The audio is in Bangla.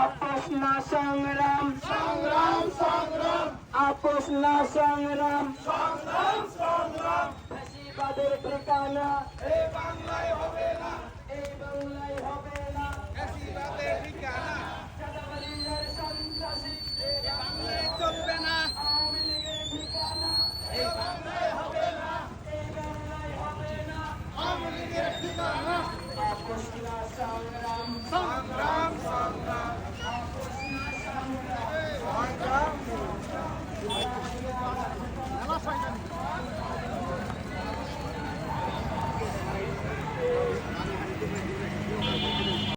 আপোষ না সংগ্রাম। সংগ্রাম সংগ্রাম। আপোষ না সংগ্রাম। সংগ্রাম সংগ্রাম। ফাঁসিবাদের ঠিকানা। এই বাংলায় হবে না। এই বাংলায় হবে না। ফাঁসিবাদের ঠিকানা। চাঁদাবাজিদের সন্ত্রাসী। এই বাংলায় চলবে না। আওয়ামী লীগের ঠিকানা। এই বাংলায় হবে না। এই বাংলায় হবে না। আওয়ামী লীগের ঠিকানা। আপোষ না সংগ্রাম সংগ্রাম